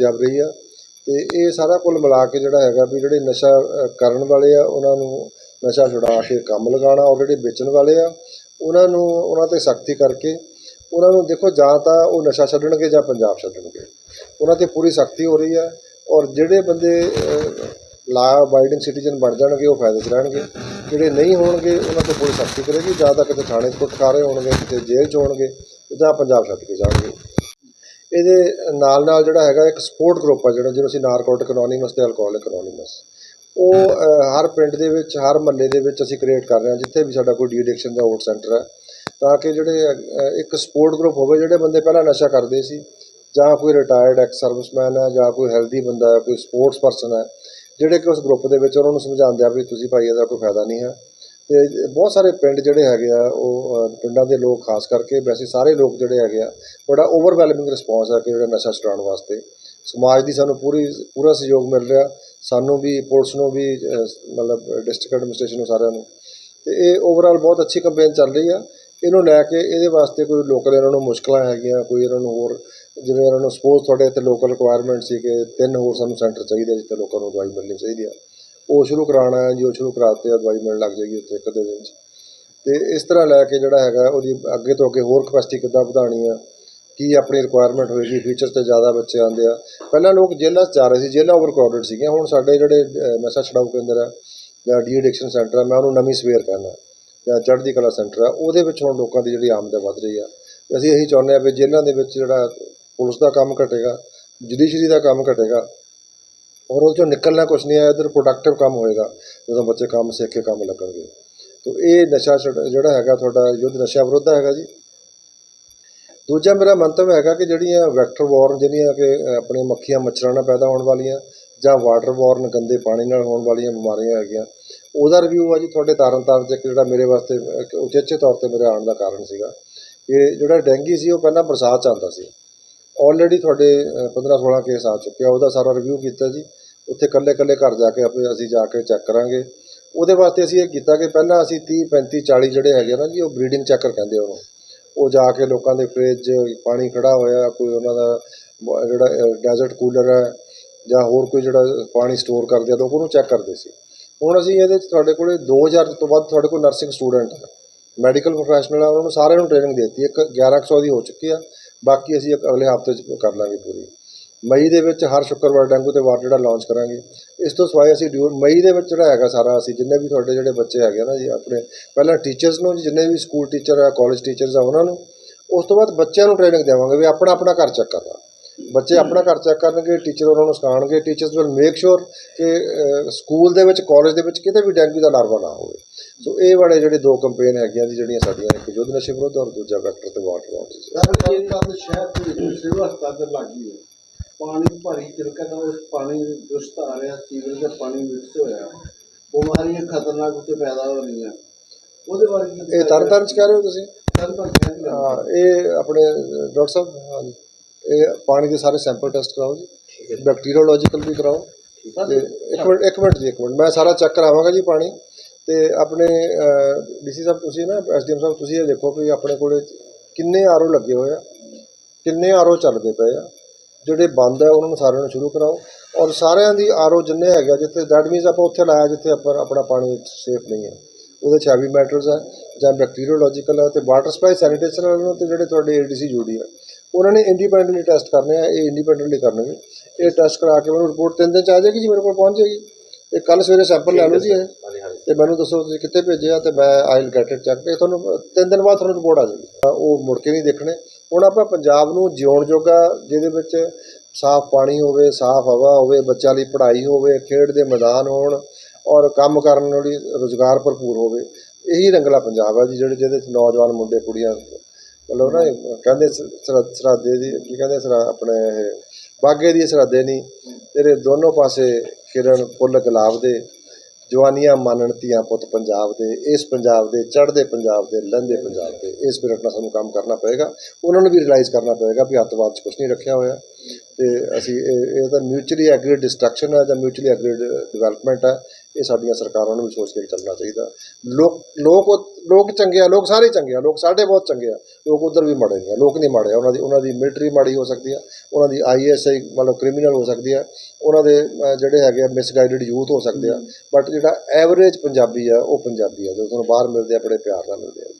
ਜਬ ਰਹੀ ਆ। ਤੇ ਇਹ ਸਾਰਾ ਕੁੱਲ ਮਿਲਾ ਕੇ ਜਿਹੜਾ ਹੈਗਾ ਵੀ ਜਿਹੜੇ ਨਸ਼ਾ ਕਰਨ ਵਾਲੇ ਆ, ਉਹਨਾਂ ਨੂੰ ਨਸ਼ਾ ਛੁਡਾ ਕੇ ਕੰਮ ਲਗਾਉਣਾ ਔਰ ਜਿਹੜੇ ਵੇਚਣ ਵਾਲੇ ਆ। ਉਹਨਾਂ ਨੂੰ, ਉਹਨਾਂ ਤੇ ਸਖਤੀ ਕਰਕੇ ਉਹਨਾਂ ਨੂੰ ਦੇਖੋ ਜਾਂ ਤਾਂ ਉਹ ਨਸ਼ਾ ਛੱਡਣਗੇ ਜਾਂ ਪੰਜਾਬ ਛੱਡਣਗੇ। ਉਹਨਾਂ ਤੇ ਪੂਰੀ ਸਖਤੀ ਹੋ ਰਹੀ ਆ ਔਰ ਜਿਹੜੇ ਬੰਦੇ ਲਾ ਅਬਾਈਡਿੰਗ ਸਿਟੀਜ਼ਨ ਬਣ ਜਾਣਗੇ, ਉਹ ਫਾਇਦੇ 'ਚ ਰਹਿਣਗੇ। ਜਿਹੜੇ ਨਹੀਂ ਹੋਣਗੇ, ਉਹਨਾਂ ਤੇ ਪੂਰੀ ਸਖਤੀ ਕਰੇਗੀ। ਜਾਂ ਤਾਂ ਕਿਤੇ ਥਾਣੇ 'ਚ ਕੁੱਟ ਖਾ ਰਹੇ ਹੋਣਗੇ, ਕਿਤੇ ਜੇਲ੍ਹ 'ਚ ਹੋਣਗੇ, ਜਾਂ ਪੰਜਾਬ ਛੱਡ ਕੇ ਜਾਣਗੇ। ਇਹਦੇ ਨਾਲ ਨਾਲ ਜਿਹੜਾ ਹੈਗਾ ਇੱਕ ਸਪੋਰਟ ਗਰੁੱਪ ਆ ਜਿਹੜਾ, ਜਿਹਨੂੰ ਅਸੀਂ ਨਾਰਕੋਟਿਕ ਅਨੋਨਿਮਸ ਤੇ ਅਲਕੋਹਲਿਕ ਅਨੋਨਿਮਸ ਉਹ ਹਰ ਪਿੰਡ ਦੇ ਵਿੱਚ, ਹਰ ਮਹੱਲੇ ਦੇ ਵਿੱਚ ਅਸੀਂ ਕ੍ਰੀਏਟ ਕਰ ਰਹੇ ਹਾਂ, ਜਿੱਥੇ ਵੀ ਸਾਡਾ ਕੋਈ ਡੀ ਐਡਿਕਸ਼ਨ ਦਾ ਆਊਟ ਸੈਂਟਰ ਹੈ। ਤਾਂ ਕਿ ਜਿਹੜੇ ਇੱਕ ਸਪੋਰਟ ਗਰੁੱਪ ਹੋਵੇ, ਜਿਹੜੇ ਬੰਦੇ ਪਹਿਲਾਂ ਨਸ਼ਾ ਕਰਦੇ ਸੀ, ਜਾਂ ਕੋਈ ਰਿਟਾਇਰਡ ਐਕਸ ਸਰਵਿਸਮੈਨ ਹੈ, ਜਾਂ ਕੋਈ ਹੈਲਦੀ ਬੰਦਾ ਹੈ, ਕੋਈ ਸਪੋਰਟਸ ਪਰਸਨ ਹੈ, ਜਿਹੜੇ ਕਿ ਉਸ ਗਰੁੱਪ ਦੇ ਵਿੱਚ ਉਹਨਾਂ ਨੂੰ ਸਮਝਾਉਂਦੇ ਆ ਵੀ ਤੁਸੀਂ ਭਾਈ ਇਹਦਾ ਕੋਈ ਫਾਇਦਾ ਨਹੀਂ ਹੈ। ਤੇ ਬਹੁਤ ਸਾਰੇ ਪਿੰਡ ਜਿਹੜੇ ਹੈਗੇ ਆ, ਉਹ ਪਿੰਡਾਂ ਦੇ ਲੋਕ ਖਾਸ ਕਰਕੇ ਵੈਸੇ ਸਾਰੇ ਲੋਕ ਜਿਹੜੇ ਹੈਗੇ ਆ, ਬੜਾ ਓਵਰਵੈਲਮਿੰਗ ਰਿਸਪੌਂਸ ਹੈ ਕਿ ਜਿਹੜਾ ਨਸ਼ਾ ਛੁਡਾਉਣ ਵਾਸਤੇ। ਸਮਾਜ ਦੀ ਸਾਨੂੰ ਪੂਰੀ, ਪੂਰਾ ਸਹਿਯੋਗ ਮਿਲ ਰਿਹਾ। ਸਾਨੂੰ ਵੀ, ਪੁਲਿਸ ਨੂੰ ਵੀ ਮਤਲਬ ਡਿਸਟ੍ਰਿਕਟ ਐਡਮਿਨਿਸਟ੍ਰੇਸ਼ਨ ਨੂੰ ਸਾਰਿਆਂ ਨੂੰ। ਤੇ ਇਹ ਓਵਰਆਲ ਬਹੁਤ ਅੱਛੀ ਕੰਪੇਨ ਚੱਲ ਰਹੀ ਆ। ਇਹਨੂੰ ਲੈ ਕੇ ਇਹਦੇ ਵਾਸਤੇ ਕੋਈ ਲੋਕਲ ਇਹਨਾਂ ਨੂੰ ਮੁਸ਼ਕਲਾਂ ਹੈਗੀਆਂ, ਕੋਈ ਇਹਨਾਂ ਨੂੰ ਹੋਰ, ਜਿਵੇਂ ਇਹਨਾਂ ਨੂੰ ਸਪੋਜ਼ ਤੁਹਾਡੇ ਇੱਥੇ ਲੋਕਲ ਰਿਕੁਆਇਰਮੈਂਟ ਸੀ ਕਿ ਤਿੰਨ ਹੋਰ ਸਾਨੂੰ ਸੈਂਟਰ ਚਾਹੀਦੇ ਆ, ਜਿੱਥੇ ਲੋਕਾਂ ਨੂੰ ਦਵਾਈ ਮਿਲਣੀ ਚਾਹੀਦੀ ਆ। ਉਹ ਸ਼ੁਰੂ ਕਰਾਉਣਾ ਹੈ ਜੀ ਉਹ ਸ਼ੁਰੂ ਕਰਾਤੇ ਆ ਦਵਾਈ ਮਿਲਣ ਲੱਗ ਜਾਏਗੀ ਉੱਥੇ ਇੱਕ ਅੱਧੇ ਦਿਨ 'ਚ। ਤੇ ਇਸ ਤਰ੍ਹਾਂ ਲੈ ਕੇ ਜਿਹੜਾ ਹੈਗਾ ਉਹਦੀ ਅੱਗੇ ਤੋਂ ਅੱਗੇ ਹੋਰ ਕਪੈਸਿਟੀ ਕਿੱਦਾਂ ਵਧਾਉਣੀ ਆ ਕੀ ਆਪਣੀ ਰਿਕੁਆਇਰਮੈਂਟ ਹੋਏਗੀ ਫਿਊਚਰ ਤੇ ਜ਼ਿਆਦਾ ਬੱਚੇ ਆਉਂਦੇ ਆ। ਪਹਿਲਾਂ ਲੋਕ ਜੇਲ੍ਹਾਂ 'ਚ ਜਾ ਰਹੇ ਸੀ ਜੇਲ੍ਹਾਂ ਓਵਰਕਰਾਊਡਡ ਸੀਗੀਆਂ। ਹੁਣ ਸਾਡੇ ਜਿਹੜੇ ਅ, ਨਸ਼ਾ ਛਡਾਊ ਕੇਂਦਰ ਆ ਜਾਂ ਡੀ ਐਡਿਕਸ਼ਨ ਸੈਂਟਰ ਆ ਮੈਂ ਉਹਨੂੰ ਨਵੀਂ ਸਵੇਰ ਕਹਿੰਦਾ ਜਾਂ ਚੜ੍ਹਦੀ ਕਲਾ ਸੈਂਟਰ ਆ ਉਹਦੇ ਵਿੱਚ ਹੁਣ ਲੋਕਾਂ ਦੀ ਜਿਹੜੀ ਆਮਦ ਵੱਧ ਰਹੀ ਆ। ਤੇ ਅਸੀਂ ਇਹੀ ਚਾਹੁੰਦੇ ਆ ਵੀ ਜੇਲ੍ਹਾਂ ਦੇ ਵਿੱਚ ਜਿਹੜਾ ਪੁਲਿਸ ਦਾ ਕੰਮ ਘਟੇਗਾ ਜੁਡੀਸ਼ਰੀ ਦਾ ਕੰਮ ਘਟੇਗਾ ਔਰ ਉਹਦੇ 'ਚੋਂ ਨਿਕਲਣਾ ਕੁਛ ਨਹੀਂ ਹੈ ਇੱਧਰ ਪ੍ਰੋਡਕਟਿਵ ਕੰਮ ਹੋਏਗਾ ਜਦੋਂ ਬੱਚੇ ਕੰਮ ਸਿੱਖ ਕੇ ਕੰਮ ਲੱਗਣਗੇ। ਤੋ ਇਹ ਨਸ਼ਾ ਛੁਡ- ਜਿਹੜਾ ਹੈਗਾ ਤੁਹਾਡਾ ਯੁੱਧ ਨਸ਼ਾ ਵਿਰੁੱਧ ਹੈਗਾ ਜੀ। ਦੂਜਾ ਮੇਰਾ ਮੰਤਵ ਹੈਗਾ ਕਿ ਜਿਹੜੀਆਂ ਵੈਕਟਰ ਵਾਰਨ ਜਿਹੜੀਆਂ ਕਿ ਅ, ਆਪਣੇ ਮੱਖੀਆਂ ਮੱਛਰਾਂ ਨਾਲ ਪੈਦਾ ਹੋਣ ਵਾਲੀਆਂ ਜਾਂ ਵਾਟਰ ਵਾਰਨ ਗੰਦੇ ਪਾਣੀ ਨਾਲ ਹੋਣ ਵਾਲੀਆਂ ਬਿਮਾਰੀਆਂ ਹੈਗੀਆਂ ਉਹਦਾ ਰਿਵਿਊ ਆ ਜੀ ਤੁਹਾਡੇ ਤਾਰਨ ਤਾਰਨ ਚ ਇੱਕ ਜਿਹੜਾ ਮੇਰੇ ਵਾਸਤੇ ਇੱਕ ਉਚੇਚੇ ਤੌਰ ਤੇ ਮੇਰੇ ਆਉਣ ਦਾ ਕਾਰਨ ਸੀਗਾ। ਇਹ ਜਿਹੜਾ ਡੈਂਗੀ ਸੀ ਉਹ ਪਹਿਲਾਂ ਬਰਸਾਤ ਚ ਆਉਂਦਾ ਸੀ। ਆਲਰੇਡੀ ਤੁਹਾਡੇ 15 16 ਕੇਸ ਆ ਚੁੱਕੇ ਆ ਉਹਦਾ ਸਾਰਾ ਰਿਵਿਊ ਕੀਤਾ ਜੀ। ਉੱਥੇ ਇਕੱਲੇ ਇਕੱਲੇ ਘਰ ਜਾ ਕੇ ਆਪੇ ਅਸੀਂ ਜਾ ਕੇ ਚੈੱਕ ਕਰਾਂਗੇ। ਉਹਦੇ ਵਾਸਤੇ ਅਸੀਂ ਇਹ ਕੀਤਾ ਕਿ ਪਹਿਲਾਂ ਅਸੀਂ 30 35 40 ਜਿਹੜੇ ਹੈਗੇ ਨਾ ਜੀ, ਉਹ ਬਰੀਡਿੰਗ ਚੈੱਕਰ ਕਹਿੰਦੇ ਉਹਨੂੰ। ਉਹ ਜਾ ਕੇ ਲੋਕਾਂ ਦੇ ਫ੍ਰਿਜ ਪਾਣੀ ਖੜਾ ਹੋਇਆ, ਕੋਈ ਉਹਨਾਂ ਦਾ ਜਿਹੜਾ ਡੈਜ਼ਰਟ ਕੂਲਰ ਹੈ ਜਾਂ ਹੋਰ ਕੋਈ ਜਿਹੜਾ ਪਾਣੀ ਸਟੋਰ ਕਰਦੇ ਆ, ਲੋਕ ਉਹਨੂੰ ਚੈੱਕ ਕਰਦੇ ਸੀ। ਹੁਣ ਅਸੀਂ ਇਹਦੇ 'ਚ ਤੁਹਾਡੇ ਕੋਲੇ 2000 ਤੋਂ ਵੱਧ ਤੁਹਾਡੇ ਕੋਲ ਨਰਸਿੰਗ ਸਟੂਡੈਂਟ ਹੈ ਮੈਡੀਕਲ ਪ੍ਰੋਫੈਸ਼ਨਲ ਆ, ਉਹਨਾਂ ਨੂੰ ਸਾਰਿਆਂ ਨੂੰ ਟ੍ਰੇਨਿੰਗ ਦਿੱਤੀ। ਇੱਕ 1100 ਦੀ ਹੋ ਚੁੱਕੀ ਆ। ਬਾਕੀ ਅਸੀਂ ਇੱਕ ਅਗਲੇ ਹਫ਼ਤੇ 'ਚ ਕਰ ਲਾਂਗੇ ਪੂਰੀ। ਮਈ ਦੇ ਵਿੱਚ ਹਰ ਸ਼ੁੱਕਰਵਾਰ ਡੈਂਗੂ ਤੇ ਵਾਰ ਜਿਹੜਾ ਲਾਂਚ ਕਰਾਂਗੇ। ਇਸ ਤੋਂ ਸਿਵਾਏ ਅਸੀਂ ਡਿਊ ਮਈ ਦੇ ਵਿੱਚ ਜਿਹੜਾ ਹੈਗਾ ਸਾਰਾ ਅਸੀਂ ਜਿੰਨੇ ਵੀ ਤੁਹਾਡੇ ਜਿਹੜੇ ਬੱਚੇ ਹੈਗੇ ਨਾ ਜੀ ਆਪਣੇ ਪਹਿਲਾਂ ਟੀਚਰਸ ਨੂੰ ਜੀ, ਜਿੰਨੇ ਵੀ ਸਕੂਲ ਟੀਚਰ ਆ ਕਾਲਜ ਟੀਚਰਸ ਆ ਉਹਨਾਂ ਨੂੰ ਉਸ ਤੋਂ ਬਾਅਦ ਬੱਚਿਆਂ ਨੂੰ ਟ੍ਰੇਨਿੰਗ ਦੇਵਾਂਗੇ ਵੀ ਆਪਣਾ ਆਪਣਾ ਘਰ ਚੈੱਕ ਕਰਨਾ। ਬੱਚੇ ਆਪਣਾ ਘਰ ਚੈੱਕ ਕਰਨਗੇ ਟੀਚਰ ਉਹਨਾਂ ਨੂੰ ਸਿਖਾਉਣਗੇ ਟੀਚਰਸ ਵਿਲ ਮੇਕ ਸ਼ੋਰ ਕਿ ਸਕੂਲ ਦੇ ਵਿੱਚ ਕਾਲਜ ਦੇ ਵਿੱਚ ਕਿਤੇ ਵੀ ਡੈਂਗੂ ਦਾ ਲਾਰਵਾ ਨਾ ਹੋਵੇ। ਸੋ ਇਹ ਵਾਲੇ ਜਿਹੜੇ ਦੋ ਕੰਪੇਨ ਹੈਗੀਆਂ ਜੀ ਜਿਹੜੀਆਂ ਸਾਡੀਆਂ ਇੱਕ ਯੁੱਧ ਨਸ਼ੇ ਵਿਰੁੱਧ ਔਰ ਦੂਜਾ ਵੈਕਟਰ ਤੇ ਵਾਟਰ ਵਾਟਰ ਸਰ ਇਹ ਤਾਂ ਸ਼ਹਿਰ ਦੇ ਸਿਵਲ ਹਸਪਤਾਲ ਦੇ ਹੈ। ਪਾਣੀ ਭਰੀ ਚਿਲਕਾ ਦਾ ਉਸ ਪਾਣੀ ਦੁਸ਼ਟ ਆ ਰਿਹਾ ਸੀਵਰੇਜ ਦਾ ਪਾਣੀ ਮਿਕਸ ਹੋਇਆ। ਬਿਮਾਰੀਆਂ ਖਤਰਨਾਕ ਉੱਤੇ ਪੈਦਾ ਹੋ ਰਹੀਆਂ। ਉਹਦੇ ਬਾਰੇ ਕੀ ਇਹ ਤਾਰਨ ਚ ਕਹਿ ਰਹੇ ਹੋ ਤੁਸੀਂ? ਹੈ। ਹਾਂ ਇਹ ਆਪਣੇ ਡਾਕਟਰ ਸਾਹਿਬ ਹਾਂਜੀ। ਇਹ ਪਾਣੀ ਦੇ ਸਾਰੇ ਸੈਂਪਲ ਟੈਸਟ ਕਰਾਓ ਜੀ। ਬੈਕਟੀਰੀਓਲੋਜੀਕਲ ਵੀ ਕਰਾਓ। ਤੇ ਇੱਕ ਮਿੰਟ ਇੱਕ ਮਿੰਟ ਜੀ ਇੱਕ ਮਿੰਟ। ਮੈਂ ਸਾਰਾ ਚੈੱਕ ਕਰਾਵਾਂਗਾ ਜੀ ਪਾਣੀ। ਤੇ ਆਪਣੇ ਡੀਸੀ ਸਾਹਿਬ ਤੁਸੀਂ ਨਾ ਐਸਡੀਐਮ ਸਾਹਿਬ ਤੁਸੀਂ ਇਹ ਦੇਖੋ ਕਿ ਆਪਣੇ ਕੋਲੇ ਕਿੰਨੇ ਆਰਓ ਲੱਗੇ ਹੋਏ ਆ। ਕਿੰਨੇ ਆਰਓ ਚੱਲਦੇ ਪਏ ਆ। ਜਿਹੜੇ ਬੰਦ ਹੈ ਉਹਨਾਂ ਨੂੰ ਸਾਰਿਆਂ ਨੂੰ ਸ਼ੁਰੂ ਕਰਾਓ। ਔਰ ਸਾਰਿਆਂ ਦੀ ਆਰਓ ਜਿੰਨੇ ਹੈਗੇ ਜਿੱਥੇ ਦੈਟ ਮੀਨਸ ਆਪਾਂ ਉੱਥੇ ਲਾਇਆ ਜਿੱਥੇ ਆਪਾਂ ਆਪਣਾ ਪਾਣੀ ਸੇਫ ਨਹੀਂ ਹੈ। ਉਹਦੇ ਚ ਹੈਵੀ ਮੈਟਰਸ ਹੈ ਜਾਂ ਬੈਕਟੀਰੀਓਲੋਜੀਕਲ ਹੈ ਤੇ ਵਾਟਰ ਸਪਲਾਈ ਸੈਨੀਟੇਸ਼ਨ ਵਾਲੇ ਨੂੰ ਤੇ ਜਿਹੜੇ ਤੁਹਾਡੇ ਏਡੀਸੀ ਜੂਡੀ ਹੈ। ਉਹਨਾਂ ਨੇ ਇੰਡੀਪੈਂਡੈਂਟਲੀ ਟੈਸਟ ਕਰਨੇ ਆ ਇਹ ਇੰਡੀਪੈਂਡੈਂਟਲੀ ਕਰਨਗੇ। ਇਹ ਟੈਸਟ ਕਰਾ ਕੇ ਮੈਨੂੰ ਰਿਪੋਰਟ ਤਿੰਨ ਦਿਨ ਚ ਆ ਜਾਏਗੀ ਜੀ ਮੇਰੇ ਕੋਲ ਪਹੁੰਚ ਜਾਏਗੀ। ਇਹ ਕੱਲ ਸਵੇਰੇ ਸੈਂਪਲ ਲੈ ਲਓ ਜੀ ਤੇ ਮੈਨੂੰ ਦੱਸੋ ਤੁਸੀਂ ਕਿੱਥੇ ਭੇਜਿਆ ਤੇ ਮੈਂ I will get it check ਇਹ ਤੁਹਾਨੂੰ ਤਿੰਨ ਦਿਨ ਬਾਅਦ ਤੁਹਾਨੂੰ ਰਿਪੋਰਟ ਆ ਜਾਏਗੀ। ਉਹ ਮੁੜ ਕੇ ਨਹੀਂ ਦੇਖਣੇ। ਹੁਣ ਆਪਾਂ ਪੰਜਾਬ ਨੂੰ ਜਿਉਣ ਜੋਗਾ, ਜਿਹਦੇ ਵਿੱਚ ਸਾਫ਼ ਪਾਣੀ ਹੋਵੇ, ਸਾਫ਼ ਹਵਾ ਹੋਵੇ, ਬੱਚਿਆਂ ਲਈ ਪੜ੍ਹਾਈ ਹੋਵੇ, ਖੇਡ ਦੇ ਮੈਦਾਨ ਹੋਣ ਔਰ ਕੰਮ ਕਰਨ ਲਈ ਰੁਜ਼ਗਾਰ ਭਰਪੂਰ ਹੋਵੇ, ਇਹੀ ਰੰਗਲਾ ਪੰਜਾਬ ਹੈ ਜੀ, ਜਿਹੜੇ ਜਿਹਦੇ ਚ ਨੌਜਵਾਨ ਮੁੰਡੇ, ਕੁੜੀਆਂ ਮਤਲਬ ਨਾ, ਕਹਿੰਦੇ ਸ- ਸਰਾ- ਸਰਾਦੇ ਦੀ, ਕੀ ਕਹਿੰਦੇ ਸਰਾ, ਆਪਣੇ ਇਹ ਬਾਗੇ ਦੀ ਸਰਾਦੇ ਨਹੀਂ ਤੇਰੇ ਦੋਨੋਂ ਪਾਸੇ ਕਿਰਨ, ਫੁੱਲ, ਗੁਲਾਬ ਦੇ ਜਵਾਨੀਆਂ ਮਾਨਣ ਧੀਆਂ ਪੁੱਤ ਪੰਜਾਬ ਦੇ, ਇਸ ਪੰਜਾਬ ਦੇ, ਚੜ੍ਹਦੇ ਪੰਜਾਬ ਦੇ ਲਹਿੰਦੇ ਪੰਜਾਬ ਦੇ, ਇਸ ਸਪਿਰਿਟ ਨਾਲ ਸਾਨੂੰ ਕੰਮ ਕਰਨਾ ਪਏਗਾ। ਉਹਨਾਂ ਨੂੰ ਵੀ ਰਿਅਲਾਈਜ਼ ਕਰਨਾ ਪਏਗਾ ਵੀ ਅੱਤਵਾਦ 'ਚ ਕੁਝ ਨਹੀਂ ਰੱਖਿਆ ਹੋਇਆ। ਤੇ ਅਸੀਂ ਇਹ ਇਹ ਤਾਂ ਮਿਊਚੁਅਲੀ ਐਗਰੀਡ ਡਿਸਟਰਕਸ਼ਨ ਹੈ ਜਾਂ ਮਿਊਚੁਅਲੀ ਐਗਰੀਡ ਡਿਵੈਲਪਮੈਂਟ ਹੈ ਇਹ ਸਾਡੀਆਂ ਸਰਕਾਰਾਂ ਨੂੰ ਵੀ ਸੋਚ ਕੇ ਚੱਲਣਾ ਚਾਹੀਦਾ। ਲੋਕ ਲੋਕ ਲੋਕ ਚੰਗੇ ਆ ਲੋਕ ਸਾਰੇ ਚੰਗੇ ਆ ਲੋਕ ਸਾਡੇ ਬਹੁਤ ਚੰਗੇ ਆ ਲੋਕ ਉਧਰ ਵੀ ਮਾੜੇ ਨਹੀਂ ਆ ਲੋਕ ਨਹੀਂ ਮਾੜੇ ਉਹਨਾਂ ਦੀ ਉਹਨਾਂ ਦੀ ਮਿਲਟਰੀ ਮਾੜੀ ਹੋ ਸਕਦੀ ਆ ਉਹਨਾਂ ਦੀ ਆਈਐਸਆਈ ਮਤਲਬ ਕ੍ਰਿਮੀਨਲ ਹੋ ਸਕਦੀ ਆ ਉਹਨਾਂ ਦੇ ਜਿਹੜੇ ਹੈਗੇ ਆ ਮਿਸਗਾਈਡਡ ਯੂਥ ਹੋ ਸਕਦੇ ਆ ਬਟ ਜਿਹੜਾ ਐਵਰੇਜ ਪੰਜਾਬੀ ਆ ਉਹ ਪੰਜਾਬੀ ਆ ਜੋ ਤੁਹਾਨੂੰ ਬਾਹਰ ਮਿਲਦੇ ਆ ਬੜੇ ਪਿਆਰ ਨਾਲ ਮਿਲਦੇ ਆ।